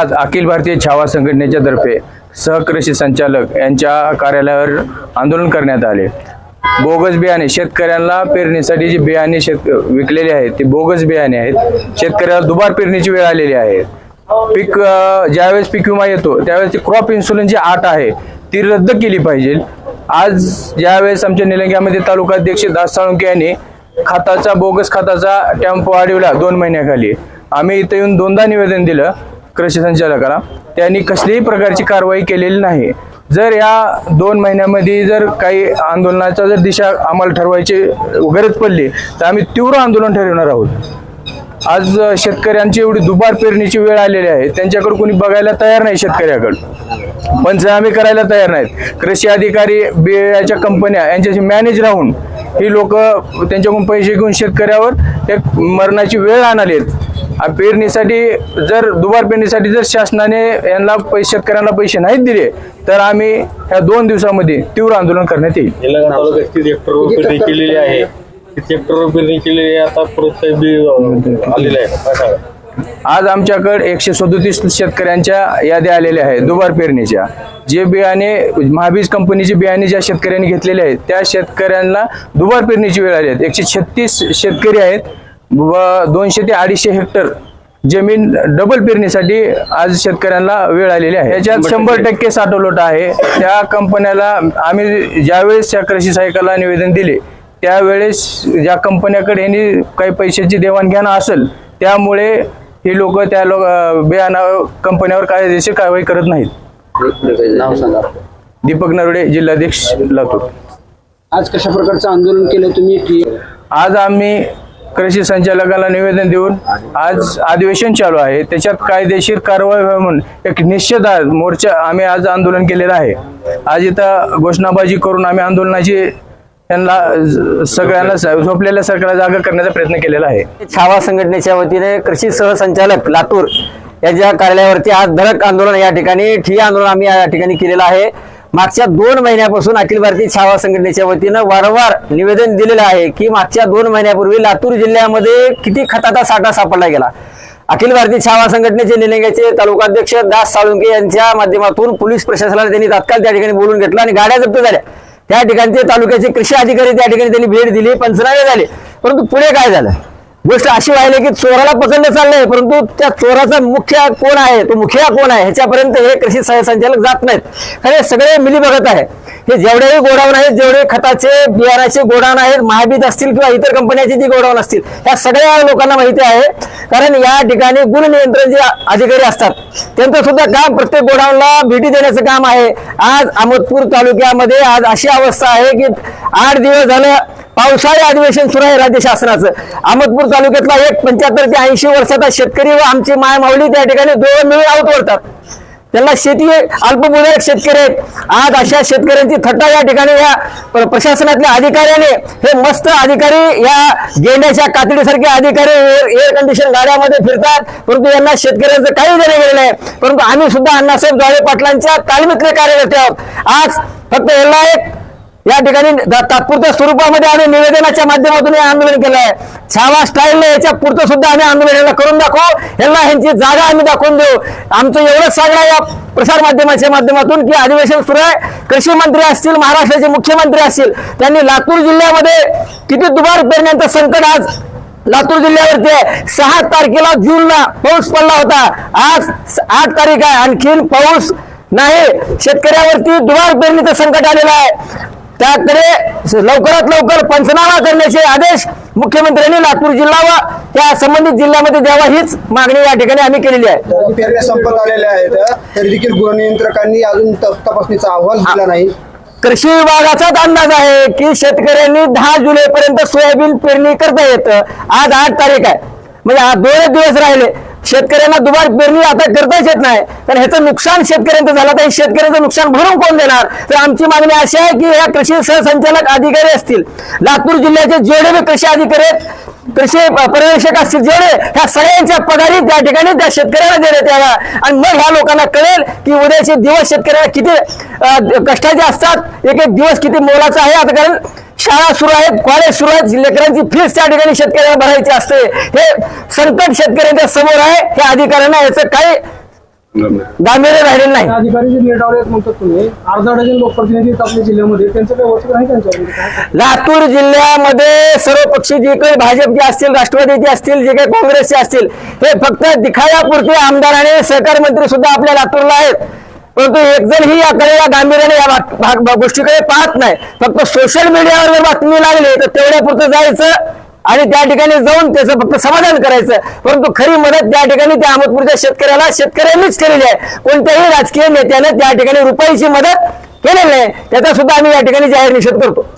आज अखिल भारतीय छावा संघटनेच्या तर्फे सहकृषी संचालक यांच्या कार्यालयावर आंदोलन करण्यात आले. बोगस बियाणे शेतकऱ्यांना पेरणीसाठी जे बियाणे शेत विकलेले आहेत ते बोगस बियाणे आहेत. शेतकऱ्याला दुबार पेरणीची वेळ आलेली आहे. पीक ज्यावेळेस पीक विमा येतो त्यावेळेस ती क्रॉप इन्शुरन्सची आट आहे ती रद्द केली पाहिजे. आज ज्यावेळेस आमच्या निलंग्यामध्ये तालुकाध्यक्ष दास साळुंके यांनी खताचा बोगस खताचा टॅम्प वाढविला दोन महिन्याखाली आम्ही इथं येऊन दोनदा निवेदन दिलं. कृषी संचालकाला त्यांनी कसलीही प्रकारची कारवाई केलेली नाही. जर या दोन महिन्यामध्ये जर काही आंदोलनाचा जर दिशा आम्हाला ठरवायची गरज पडली तर आम्ही तीव्र आंदोलन ठरवणार आहोत. आज शेतकऱ्यांची एवढी दुबार पेरणीची वेळ आलेली आहे त्यांच्याकडे कोणी बघायला तयार नाही शेतकऱ्याकडं. पंचनामे करायला तयार नाहीत कृषी अधिकारी बियाच्या कंपन्या यांच्याशी मॅनेज राहून ही लोक त्यांच्याकडून पैसे घेऊन शेतकऱ्यावर एक मरणाची वेळ आणलेत पेरणीसाठी जर दुबार पेरणीसाठी जर शासनाने यांना पैसे शेतकऱ्यांना पैसे नाहीत दिले तर आम्ही ह्या दोन दिवसामध्ये तीव्र आंदोलन करण्यात येईल. निलंगा तालुक्यात किती हेक्टर पेरणी केलेली आहे. किती हेक्टर पेरणी केलेली आहे. आता बी आलेलं आहे. काय सांगा आज आमच्याकडे एकशे सदोतीस शेतकऱ्यांच्या याद्या आलेल्या आहेत दुबार पेरणीच्या. जे बियाणे महाबीज कंपनीचे बियाणे ज्या शेतकऱ्यांनी घेतलेले आहेत त्या शेतकऱ्यांना दुबार पेरणीची वेळ आली आहे. एकशे छत्तीस शेतकरी आहेत. दोनशे ते अडीचशे हेक्टर जमीन डबल पेरणीसाठी आज शेतकऱ्यांना वेळ आलेली आहे. याच्यात शंभर टक्के. साठवलोट आहे. त्या कंपन्याला आम्ही ज्यावेळेस त्या कृषी सहाय्यकाला निवेदन दिले त्यावेळेस ज्या कंपन्याकडे यांनी काही पैशाची देवाणघेवाण असेल त्यामुळे ही लोक त्या लोक बियाणा कंपन्यावर कायदेशीर कारवाई करत नाहीत. नाव सांगा. दीपक नरवडे जिल्हाध्यक्ष लातूर. आज कशा प्रकारचं आंदोलन केलं तुम्ही? की आज आम्ही कृषी संचालकाला निवेदन देऊन आज अधिवेशन चालू आहे. त्याच्यात कायदेशीर कारवाई म्हणून एक निश्चित आज मोर्चा आम्ही आज आंदोलन केलेलं आहे. आज इथं घोषणाबाजी करून आम्ही आंदोलनाची त्यांना सगळ्यांना स- झोपलेल्या सरकारला जागा करण्याचा प्रयत्न केलेला आहे. छावा संघटनेच्या वतीने कृषी सहसंचालक लातूर यांच्या कार्यालयावरती आज धडक आंदोलन या ठिकाणी ठिय्या आंदोलन आम्ही या ठिकाणी केलेलं आहे. मागच्या दोन महिन्यापासून अखिल भारतीय छावा संघटनेच्या वतीनं वारंवार निवेदन दिलेलं आहे की मागच्या दोन महिन्यापूर्वी लातूर जिल्ह्यामध्ये किती खताचा साठा सापडला गेला? अखिल भारतीय छावा संघटनेचे निलंग्याचे तालुकाध्यक्ष दास साळुंके यांच्या माध्यमातून पोलीस प्रशासनाला त्यांनी तात्काळ त्या ठिकाणी बोलून घेतलं आणि गाड्या जप्त झाल्या. त्या ठिकाणचे तालुक्याचे कृषी अधिकारी त्या ठिकाणी त्यांनी भेट दिली पंचनामे झाले. परंतु पुढे काय झालं? गोष्ट अशी व्हायली की चोराला पकडलं चाललंय परंतु त्या चोराचा मुख्य कोण आहे तो मुखिया कोण आहे ह्याच्यापर्यंत हे कृषी संचालक जात नाहीत. हे सगळे मिली बघत आहे. हे जेवढेही गोडाऊन आहेत जेवढे खताचे बियाणाचे गोडाऊन आहेत महाबीज असतील किंवा इतर कंपन्याचे जी गोडाऊन असतील ह्या सगळ्या लोकांना माहिती आहे. कारण या ठिकाणी गुण नियंत्रण जे अधिकारी असतात त्यांचं सुद्धा काम प्रत्येक गोडाऊनला भेटी देण्याचं काम आहे. आज अहमदपूर तालुक्यामध्ये आज अशी अवस्था आहे की आठ दिवस झालं पावसाळी अधिवेशन सुरू आहे राज्य शासनाचं अहमदपूर तालुक्यातला एक पंच्याहत्तर ते ऐंशी वर्षाचा शेतकरी व आमची मायमावली त्या ठिकाणी दोन मिळून आऊत वरतात त्यांना शेती अल्पभूधारक शेतकरी आहेत. आज अशा शेतकऱ्यांची थट्टा या ठिकाणी या प्रशासनातल्या अधिकाऱ्याने हे मस्त अधिकारी या गेंड्याच्या कातडीसारखे अधिकारी एअर एअर कंडिशन गाड्यामध्ये फिरतात. परंतु यांना शेतकऱ्यांचं काही देणे गेलं नाही. परंतु आम्ही सुद्धा अण्णासाहेबद्वारे पाटलांच्या तालमीतले कार्यकर्ते आहोत. आज फक्त यांना एक या ठिकाणी तात्पुरत्या स्वरूपामध्ये आम्ही निवेदनाच्या माध्यमातून हे आंदोलन केलं आहे छावा स्टाईलने याच्या पुरतं सुद्धा आम्ही आंदोलन यांना करून दाखवू. यांना ह्यांची जागा आम्ही दाखवून देऊ. आमचं एवढंच सांगणं या प्रसार माध्यमाच्या माध्यमातून की अधिवेशन सुरू आहे. कृषी मंत्री असतील महाराष्ट्राचे मुख्यमंत्री असतील त्यांनी लातूर जिल्ह्यामध्ये किती दुबार पेरण्याचं संकट आज लातूर जिल्ह्यावरती आहे. सहा तारखेला जूनला पाऊस पडला होता. आज आठ तारीख आहे. आणखीन पाऊस नाही. शेतकऱ्यावरती दुबार पेरणीचं संकट आलेलं आहे. त्याकडे लवकरात लवकर पंचनामा करण्याचे आदेश मुख्यमंत्र्यांनी लातूर जिल्हा व त्या संबंधित जिल्ह्यामध्ये द्यावा हीच मागणी या ठिकाणी आम्ही केलेली आहे. पेरण्या संपत आलेल्या आहेत तरी देखील गुणनियंत्रकांनी अजून त- तपासणीचा अहवाल दिला नाही. कृषी विभागाचाच अंदाज आहे की शेतकऱ्यांनी दहा जुलै पर्यंत सोयाबीन पेरणी करता येतं. आज आठ तारीख आहे. म्हणजे आज दोनच दिवस राहिले. शेतकऱ्यांना दुबार पेरणी आता करताच येत नाही. तर ह्याचं नुकसान शेतकऱ्यांचं झालं तर शेतकऱ्यांचं नुकसान भरून कोण देणार? तर आमची मागणी अशी आहे की ह्या कृषी सहसंचालक अधिकारी असतील. लातूर जिल्ह्याचे जेवढे बी कृषी अधिकारी आहेत कृषी पर्यवेक्षक असतील जेवढे ह्या सगळ्यांच्या पगारी त्या ठिकाणी त्या शेतकऱ्यांना देण्यात याव्या. आणि मग ह्या लोकांना कळेल की उद्याचे दिवस शेतकऱ्याला किती कष्टाचे असतात. एक एक दिवस किती मोलाचा आहे. आता कारण शाळा सुरू आहेत कॉलेज सुरू आहेत लेकरांची फीस त्या ठिकाणी शेतकऱ्यांना भरायची असते. हे संकट शेतकऱ्यांच्या समोर आहे हे अधिकाऱ्यांना याचं काही गांभीर्य राहिलेलं नाही. अधिकारी जे नेटावर आहेत म्हणतात तुम्ही. अर्धा डझन लोकप्रतिनिधी आहेत आपल्या जिल्ह्यामध्ये. त्यांचं काही आहे त्यांच्यावर काय? लातूर जिल्ह्यामध्ये सर्व पक्षी जे काही भाजपचे असतील राष्ट्रवादीचे असतील जे काही काँग्रेसचे असतील हे फक्त दिखाव्यापुरते आमदार आणि सहकार मंत्री सुद्धा आपल्या लातूरला आहेत. परंतु एक जण ही याकडे या गांभीर्याने या भाग- गोष्टीकडे पाहत नाही. फक्त सोशल मीडियावर जर बातमी लागली तर तेवढ्यापुरतं जायचं आणि त्या ठिकाणी जाऊन त्याचं फक्त समाधान करायचं. परंतु खरी मदत त्या ठिकाणी त्या अहमदपूरच्या शेतकऱ्याला शेतकऱ्यांनीच केलेली आहे. कोणत्याही राजकीय नेत्याने त्या ठिकाणी रुपयाची मदत केलेली नाही. त्याचा सुद्धा आम्ही या ठिकाणी जाहीर निषेध करतो.